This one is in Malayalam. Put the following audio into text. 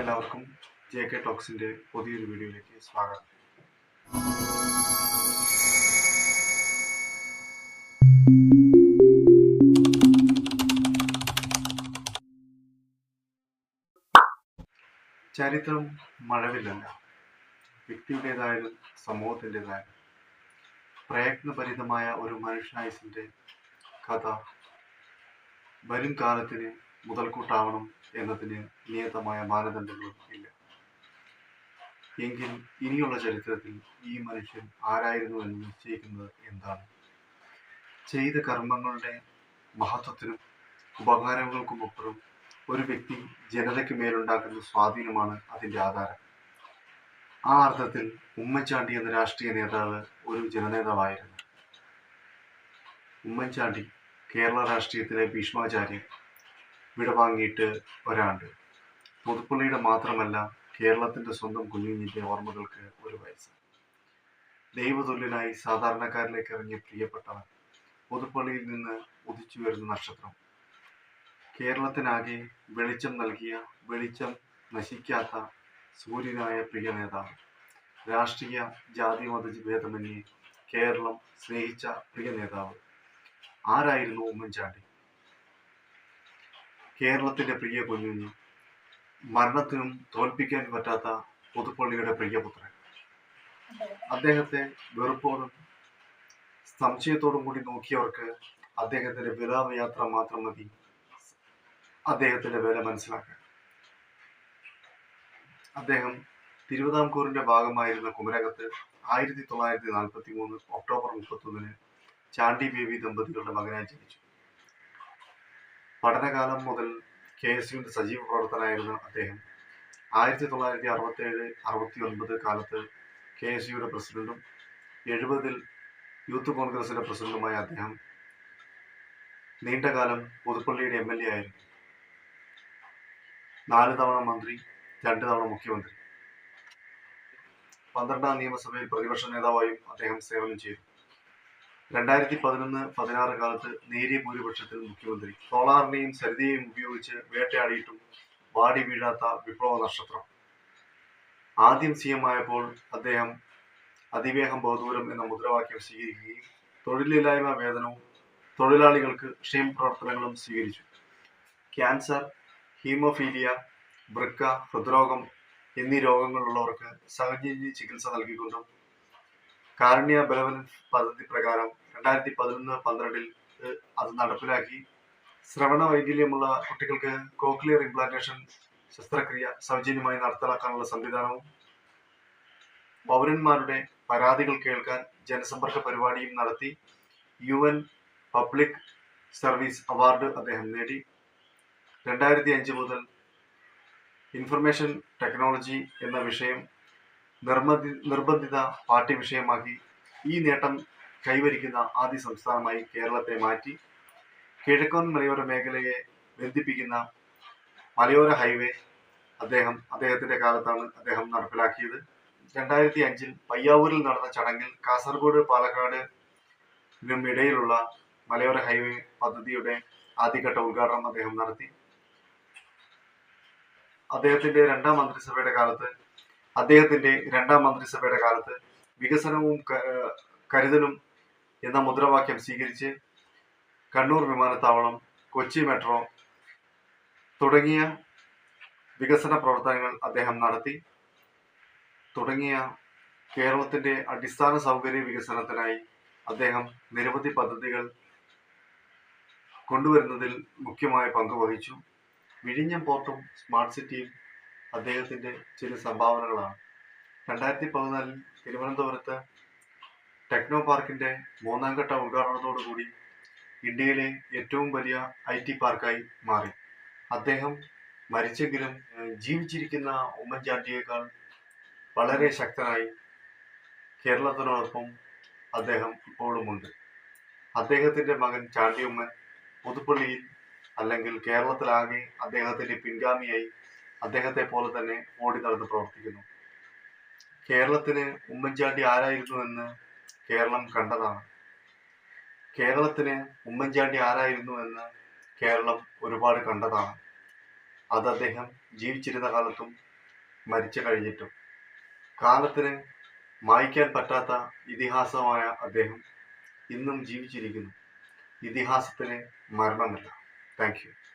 എല്ലാവർക്കും ജെ കെ ടോക്സിന്റെ പുതിയൊരു വീഡിയോയിലേക്ക് സ്വാഗതം. ചരിത്രം മഴവില്ലല്ല. വ്യക്തിയുടേതായാലും സമൂഹത്തിന്റെതായാലും പ്രയത്നഭരിതമായ ഒരു മനുഷ്യായുസിന്റെ കഥ. വരും കാലത്തിന് മുതൽക്കൂട്ടാവണം എന്നതിന് നിയതമായ മാനദണ്ഡങ്ങളും ഇല്ല. എങ്കിൽ ഇനിയുള്ള ചരിത്രത്തിൽ ഈ മനുഷ്യൻ ആരായിരുന്നു എന്ന് നിശ്ചയിക്കുന്നത് എന്താണ്? ചെയ്ത കർമ്മങ്ങളുടെ മഹത്വത്തിനും ഉപകാരങ്ങൾക്കുമപ്പുറം ഒരു വ്യക്തി ജനതയ്ക്ക് മേലുണ്ടാക്കുന്ന സ്വാധീനമാണ് അതിന്റെ ആധാരം. ആ അർത്ഥത്തിൽ ഉമ്മൻചാണ്ടി എന്ന രാഷ്ട്രീയ നേതാവ് ഒരു ജനനേതാവായിരുന്നു. ഉമ്മൻചാണ്ടി കേരള രാഷ്ട്രീയത്തിലെ ഭീഷ്മാചാര്യൻ. വിടവാങ്ങിയിട്ട് ഒരാണ്ട്. പുതുപ്പള്ളിയുടെ മാത്രമല്ല കേരളത്തിന്റെ സ്വന്തം കുഞ്ഞുഞ്ഞിന്റെ ഓർമ്മകൾക്ക് ഒരു വയസ്സ്. ദൈവതുല്യനായി സാധാരണക്കാരിലേക്ക് ഇറങ്ങിയ പ്രിയപ്പെട്ടവൻ പുതുപ്പള്ളിയിൽ നിന്ന് ഉദിച്ചു വരുന്ന നക്ഷത്രം. കേരളത്തിനാകെ വെളിച്ചം നൽകിയ വെളിച്ചം നശിക്കാത്ത സൂര്യനായ പ്രിയ നേതാവ്. രാഷ്ട്രീയ ജാതി മത ഭേദമന്യേ കേരളം സ്നേഹിച്ച പ്രിയ നേതാവ്. ആരായിരുന്നു ഉമ്മൻചാണ്ടി? കേരളത്തിന്റെ പ്രിയ കുഞ്ഞുഞ്ഞി. മരണത്തിനും തോൽപ്പിക്കാൻ പറ്റാത്ത പുതുപ്പള്ളിയുടെ പ്രിയപുത്രൻ അദ്ദേഹത്തെ വെറുപ്പോടും സംശയത്തോടും കൂടി നോക്കിയവർക്ക് അദ്ദേഹത്തിന്റെ വിലാപയാത്ര മാത്രം മതി. അദ്ദേഹത്തിന്റെ വില മനസ്സിലാക്കാൻ. അദ്ദേഹം തിരുവിതാംകൂറിന്റെ ഭാഗമായിരുന്ന കുമരകത്ത് ആയിരത്തി തൊള്ളായിരത്തി നാൽപ്പത്തി മൂന്ന് ഒക്ടോബർ മുപ്പത്തൊന്നിന് ചാണ്ടി ബേബി ദമ്പതികളുടെ മകനായി ജനിച്ചു. പഠനകാലം മുതൽ കെ എസ് യുവിന്റെ സജീവ പ്രവർത്തനായിരുന്നു അദ്ദേഹം ആയിരത്തി തൊള്ളായിരത്തി അറുപത്തി ഏഴ് അറുപത്തി ഒൻപത് കാലത്ത് കെ എസ് യുയുടെ പ്രസിഡന്റും എഴുപതിൽ യൂത്ത് കോൺഗ്രസിന്റെ പ്രസിഡന്റുമായ അദ്ദേഹം നീണ്ടകാലം പുതുപ്പള്ളിയുടെ എം എൽ എ ആയിരുന്നു. നാല് തവണ മന്ത്രി രണ്ട് തവണ മുഖ്യമന്ത്രി. പന്ത്രണ്ടാം നിയമസഭയിൽ പ്രതിപക്ഷ നേതാവായും അദ്ദേഹം സേവനം ചെയ്തു. രണ്ടായിരത്തി പതിനൊന്ന് പതിനാറ് കാലത്ത് നേരിയ ഭൂരിപക്ഷത്തിൽ മുഖ്യമന്ത്രി. സോളാറിനെയും സരിതയെയും ഉപയോഗിച്ച് വേട്ടയാടിയിട്ടും വാടി വീഴാത്ത വിപ്ലവ നക്ഷത്രം. ആദ്യം സി എം ആയപ്പോൾ അദ്ദേഹം അതിവേഗം ബഹുദൂരം എന്ന മുദ്രാവാക്യം സ്വീകരിക്കുകയും തൊഴിലില്ലായ്മ വേതനവും തൊഴിലാളികൾക്ക് ക്ഷേമ പ്രവർത്തനങ്ങളും സ്വീകരിച്ചു. ക്യാൻസർ ഹീമോഫീലിയ വൃക്ക ഹൃദ്രോഗം എന്നീ രോഗങ്ങളുള്ളവർക്ക് സഹജീവി ചികിത്സ നൽകിക്കൊണ്ടും കാരുണ്യ ബലവൻ പദ്ധതി പ്രകാരം രണ്ടായിരത്തി പതിനൊന്ന് പന്ത്രണ്ടിൽ അത് നടപ്പിലാക്കി. ശ്രവണ വൈകല്യമുള്ള കുട്ടികൾക്ക് കോക്ലിയർ ഇംപ്ലാന്റേഷൻ ശസ്ത്രക്രിയ സൗജന്യമായി നടത്തലാക്കാനുള്ള സംവിധാനവും പൗരന്മാരുടെ പരാതികൾ കേൾക്കാൻ ജനസമ്പർക്ക പരിപാടിയും നടത്തി. U N public service award അദ്ദേഹം നേടി. രണ്ടായിരത്തി അഞ്ച് മുതൽ ഇൻഫർമേഷൻ ടെക്നോളജി എന്ന വിഷയം നിർബന്ധി നിർബന്ധിത പാർട്ടി വിഷയമാക്കി ഈ നേട്ടം കൈവരിക്കുന്ന ആദ്യ സംസ്ഥാനമായി കേരളത്തെ മാറ്റി. കിഴക്കൻ മലയോര മേഖലയെ ബന്ധിപ്പിക്കുന്ന മലയോര ഹൈവേ അദ്ദേഹം അദ്ദേഹത്തിന്റെ കാലത്താണ് അദ്ദേഹം നടപ്പിലാക്കിയത്. രണ്ടായിരത്തി അഞ്ചിൽ പയ്യാവൂരിൽ നടന്ന ചടങ്ങിൽ കാസർഗോഡ് പാലക്കാട് ഇടയിലുള്ള മലയോര ഹൈവേ പദ്ധതിയുടെ ആദ്യഘട്ട ഉദ്ഘാടനം അദ്ദേഹം നടത്തി. അദ്ദേഹത്തിന്റെ രണ്ടാം മന്ത്രിസഭയുടെ കാലത്ത് അദ്ദേഹത്തിന്റെ രണ്ടാം മന്ത്രിസഭയുടെ കാലത്ത് വികസനവും കരുതലും എന്ന മുദ്രാവാക്യം സ്വീകരിച്ച് കണ്ണൂർ വിമാനത്താവളം കൊച്ചി മെട്രോ തുടങ്ങിയ വികസന പ്രവർത്തനങ്ങൾ അദ്ദേഹം നടത്തി. തുടങ്ങിയ കേരളത്തിന്റെ അടിസ്ഥാന സൗകര്യ വികസനത്തിനായി അദ്ദേഹം നിരവധി പദ്ധതികൾ കൊണ്ടുവരുന്നതിൽ മുഖ്യമായ പങ്ക് വഹിച്ചു. വിഴിഞ്ഞം പോർട്ടും സ്മാർട്ട് സിറ്റിയും അദ്ദേഹത്തിന്റെ ചില സംഭാവനകളാണ്. രണ്ടായിരത്തി പതിനാലിൽ തിരുവനന്തപുരത്ത് ടെക്നോ പാർക്കിന്റെ മൂന്നാം ഘട്ട ഉദ്ഘാടനത്തോടുകൂടി ഇന്ത്യയിലെ ഏറ്റവും വലിയ ഐ ടി പാർക്കായി മാറി. അദ്ദേഹം മരിച്ചെങ്കിലും ജീവിച്ചിരിക്കുന്ന ഉമ്മൻചാണ്ടിയേക്കാൾ വളരെ ശക്തനായി കേരളത്തിനോടൊപ്പം അദ്ദേഹം ഇപ്പോഴുമുണ്ട്. അദ്ദേഹത്തിന്റെ മകൻ ചാണ്ടിയുമ്മൻ പുതുപ്പള്ളിയിൽ അല്ലെങ്കിൽ കേരളത്തിലാകെ അദ്ദേഹത്തിന്റെ പിൻഗാമിയായി അദ്ദേഹത്തെ പോലെ തന്നെ ഓടി നടന്ന് പ്രവർത്തിക്കുന്നു. കേരളത്തിന് ഉമ്മൻചാണ്ടി ആരായിരുന്നു എന്ന് കേരളം കണ്ടതാണ്. കേരളത്തിന് ഉമ്മൻചാണ്ടി ആരായിരുന്നു എന്ന് കേരളം ഒരുപാട് കണ്ടതാണ്. അത് അദ്ദേഹം ജീവിച്ചിരുന്ന കാലത്തും മരിച്ചു കഴിഞ്ഞിട്ടും. കാലത്തിന് മായ്ക്കാൻ പറ്റാത്ത ഇതിഹാസമായ അദ്ദേഹം ഇന്നും ജീവിച്ചിരിക്കുന്നു. ഇതിഹാസത്തിന് മരണമില്ല. താങ്ക്